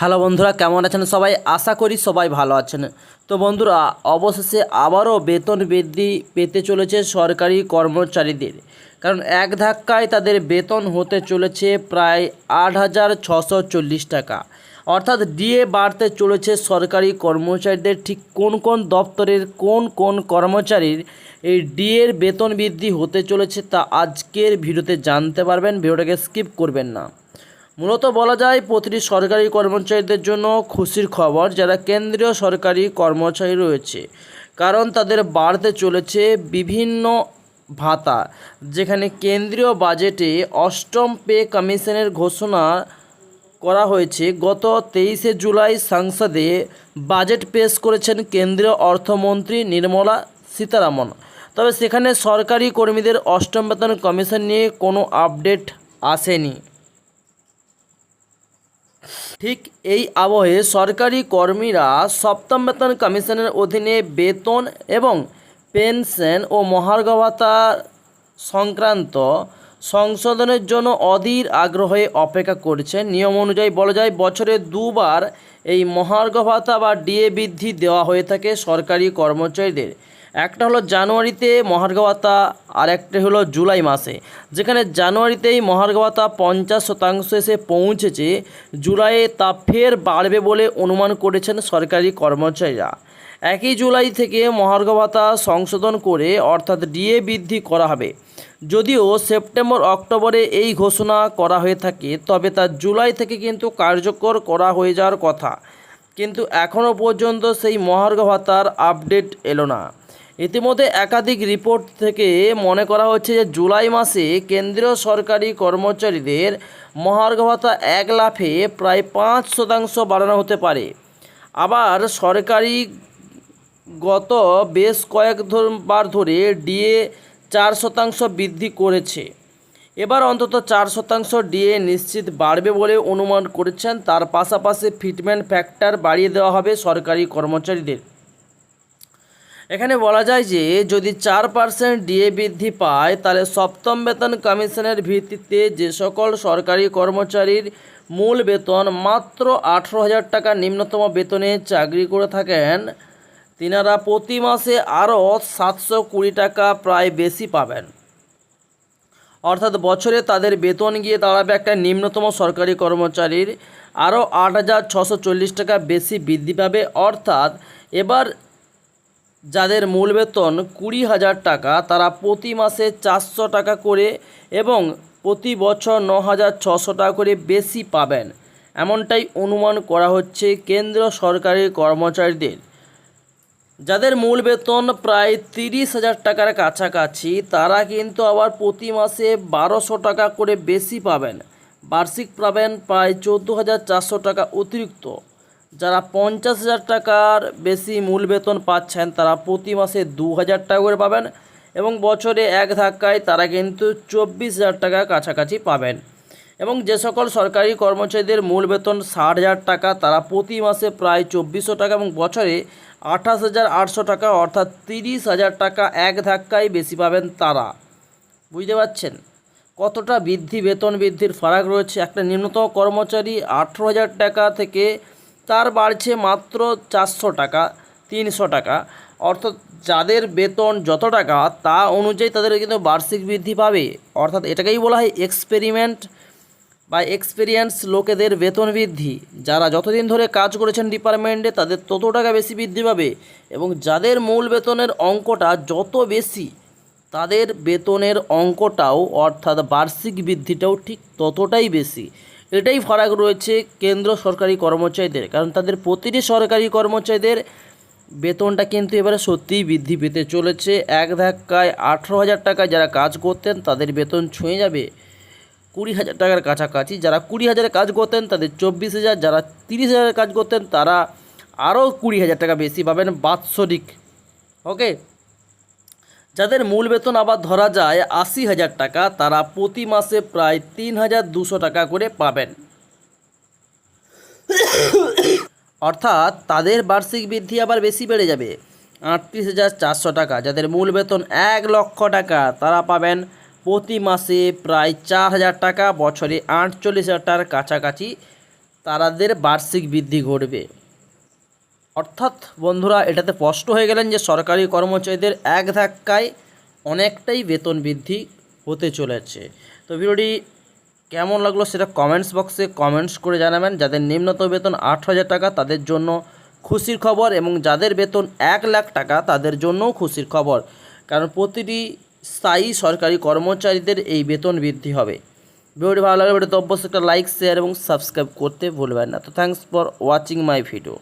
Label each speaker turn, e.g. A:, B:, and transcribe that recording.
A: Hello বন্ধুরা, কেমন আছেন সবাই? আশা করি সবাই ভালো আছেন। তো বন্ধুরা, অবশেষে আবারও বেতন বৃদ্ধি পেতে চলেছে সরকারি কর্মচারীদের। কারণ এক ধাক্কায় তাদের বেতন হতে চলেছে প্রায় আট হাজার ছশো চল্লিশ টাকা। অর্থাৎ ডিএ বাড়তে চলেছে সরকারি কর্মচারীদের। ঠিক কোন কোন দপ্তরের কোন কোন কর্মচারীর এই ডিএর বেতন বৃদ্ধি হতে চলেছে তা আজকের ভিডিওতে জানতে পারবেন। ভিডিওটাকে স্কিপ করবেন না। মূলত বলা যায় প্রতিটি সরকারি কর্মচারীদের জন্য খুশির খবর যারা কেন্দ্রীয় সরকারি কর্মচারী রয়েছে। কারণ তাদের বাড়তে চলেছে বিভিন্ন ভাতা, যেখানে কেন্দ্রীয় বাজেটে অষ্টম পে কমিশনের ঘোষণা করা হয়েছে। গত তেইশে জুলাই সংসদে বাজেট পেশ করেছেন কেন্দ্রীয় অর্থমন্ত্রী নির্মলা সীতারামন। তবে সেখানে সরকারি কর্মীদের অষ্টম বেতন কমিশন নিয়ে কোনো আপডেট আসেনি। ঠিক এই আবহে সরকারি কর্মীরা সপ্তম বেতন কমিশনের অধীনে বেতন এবং পেনশন ও মহার্ঘ ভাতা সংক্রান্ত সংশোধনের জন্য অধীর আগ্রহে অপেক্ষা করছে নিয়ম অনুযায়ী বলা যায়, বছরে দুবার এই মহার্ঘ ভাতা বা ডিএ বৃদ্ধি দেওয়া হয়ে থাকে সরকারি কর্মচারীদের। একটা হলো জানুয়ারিতে মহার্ঘ ভাতা আর একটা হলো জুলাই মাসে। যেখানে জানুয়ারিতেই মহার্ঘ ভাতা পঞ্চাশ শতাংশ এসে পৌঁছেছে। জুলাইয়ে তা ফের বাড়বে বলে অনুমান করেছেন সরকারি কর্মচারীরা। একই জুলাই থেকে মহার্ঘ ভাতা সংশোধন করে, অর্থাৎ ডিএ বৃদ্ধি করা হবে। যদিও সেপ্টেম্বর, অক্টোবরে এই ঘোষণা করা হয়ে থাকে, তবে তা জুলাই থেকে কিন্তু কার্যকর করা হয়ে যাওয়ার কথা। কিন্তু এখনও পর্যন্ত সেই মহার্ঘ ভাতার আপডেট এলো না। ইতিমধ্যে একাধিক রিপোর্ট থেকে মনে করা হচ্ছে যে জুলাই মাসে কেন্দ্রীয় সরকারি কর্মচারীদের মহার্ঘ ভাতা এক লাফে প্রায় পাঁচ শতাংশ বাড়ানো হতে পারে। আবার সরকারি গত বেশ কয়েক বার ধরে ডিএ চার শতাংশ বৃদ্ধি করেছে। এবার অন্তত চার শতাংশ ডিএ নিশ্চিত বাড়বে বলে অনুমান করেছেন। তার পাশাপাশি ফিটমেন্ট ফ্যাক্টর বাড়িয়ে দেওয়া হবে সরকারি কর্মচারীদের। এখানে বলা যায় যে যদি চার পার্সেন্ট ডিএ বৃদ্ধি পায়, তাহলে সপ্তম বেতন কমিশনের ভিত্তিতে যে সকল সরকারি কর্মচারীর মূল বেতন মাত্র আঠেরো হাজার টাকা নিম্নতম বেতনে চাকরি করে থাকেন, তিনারা প্রতি মাসে আরও সাতশো কুড়ি টাকা প্রায় বেশি পাবেন। অর্থাৎ বছরে তাদের বেতন গিয়ে দাঁড়াবে একটা নিম্নতম সরকারি কর্মচারীর আরও আট হাজার ছশো চল্লিশ টাকা বেশি বৃদ্ধি পাবে। অর্থাৎ এবার যাদের মূল বেতন কুড়ি হাজার টাকা, তারা প্রতি মাসে চারশো টাকা করে এবং প্রতি বছর ন হাজার ছশো টাকা করে বেশি পাবেন। এমনটাই অনুমান করা হচ্ছে কেন্দ্র সরকারের কর্মচারীদের। যাদের মূল বেতন প্রায় তিরিশ হাজার টাকার কাছাকাছি, তারা কিন্তু আবার প্রতি মাসে বারোশো টাকা করে বেশি পাবেন। বার্ষিক পাবেন প্রায় চোদ্দ হাজার চারশো টাকা অতিরিক্ত। যারা পঞ্চাশ হাজার টাকার বেশি মূল বেতন পাচ্ছেন, তারা প্রতি মাসে দু হাজার টাকা করে পাবেন এবং বছরে এক ধাক্কায় তারা কিন্তু চব্বিশ হাজার টাকা কাছাকাছি পাবেন। এবং যে সকল সরকারি কর্মচারীদের মূল বেতন ষাট হাজার টাকা, তারা প্রতি মাসে প্রায় চব্বিশশো টাকা এবং বছরে আঠাশ হাজার আটশো টাকা অর্থাৎ তিরিশ হাজার টাকা এক ধাক্কায় বেশি পাবেন তারা। বুঝতে পারছেন? কতটা বৃদ্ধি, বেতন বৃদ্ধির ফারাক রয়েছে? একটা নিম্নতম কর্মচারী আঠেরো হাজার টাকা থেকে তার বাড়ছে মাত্র চারশো টাকা, তিনশো টাকা। অর্থাৎ যাদের বেতন যত টাকা, তা অনুযায়ী তাদের কিন্তু বার্ষিক বৃদ্ধি পাবে। অর্থাৎ এটাকেই বলা হয় এক্সপেরিমেন্ট বা এক্সপিরিয়েন্স লোকেদের বেতন বৃদ্ধি। যারা যতদিন ধরে কাজ করেছেন ডিপার্টমেন্টে তাদের তত টাকা বেশি বৃদ্ধি পাবে এবং যাদের মূল বেতনের অঙ্কটা যত বেশি, তাদের বেতনের অঙ্কটাও অর্থাৎ বার্ষিক বৃদ্ধিটাও ঠিক ততটাই বেশি। এটাই ফারাক রয়েছে কেন্দ্র সরকারি কর্মচারীদের, কারণ তাদের প্রতিটি সরকারি কর্মচারীদের বেতনটা কিন্তু এবারে সত্যিই বৃদ্ধি পেতে চলেছে। এক ধাক্কায় আঠেরো হাজার টাকায় যারা কাজ করতেন তাদের বেতন ছুঁয়ে যাবে কুড়ি হাজার টাকার কাছাকাছি। যারা কুড়ি হাজারে কাজ করতেন তাদের চব্বিশ হাজার, যারা তিরিশ হাজারের কাজ করতেন তারা আরও কুড়ি হাজার টাকা বেশি পাবেন বাৎসরিক। ওকে? যাদের মূল বেতন আবার ধরা যায় আশি হাজার টাকা, তারা প্রতি মাসে প্রায় তিন হাজার দুশো টাকা করে পাবেন। অর্থাৎ তাদের বার্ষিক বৃদ্ধি আবার বেশি বেড়ে যাবে। আটত্রিশ হাজার চারশো টাকা, যাদের মূল বেতন এক লক্ষ টাকা, তারা পাবেন প্রতি মাসে প্রায় চার হাজার টাকা, বছরে আটচল্লিশ হাজার টাকার কাছাকাছি তাদের বার্ষিক বৃদ্ধি ঘটবে। অর্থাৎ বন্ধুরা, এটাতে স্পষ্ট হয়ে গেলেন যে সরকারি কর্মচারীদের এক ধাক্কায় অনেকটাই বেতন বৃদ্ধি হতে চলেছে। তো ভিডিওটি কেমন লাগল সেটা কমেন্টস বক্সে কমেন্টস করে জানাবেন। যাদের নিম্নতম বেতন আট হাজার টাকা, তাদের জন্য খুশির খবর এবং যাদের বেতন এক লাখ টাকা, তাদের জন্যও খুশির খবর। কারণ প্রতিটি স্থায়ী সরকারি কর্মচারীদের এই বেতন বৃদ্ধি হবে। ভিডিওটি ভালো লাগলে ভিডিওতে অবশ্যই একটা লাইক শেয়ার এবং সাবস্ক্রাইব করতে ভুলবেন না। তো thanks for watching my video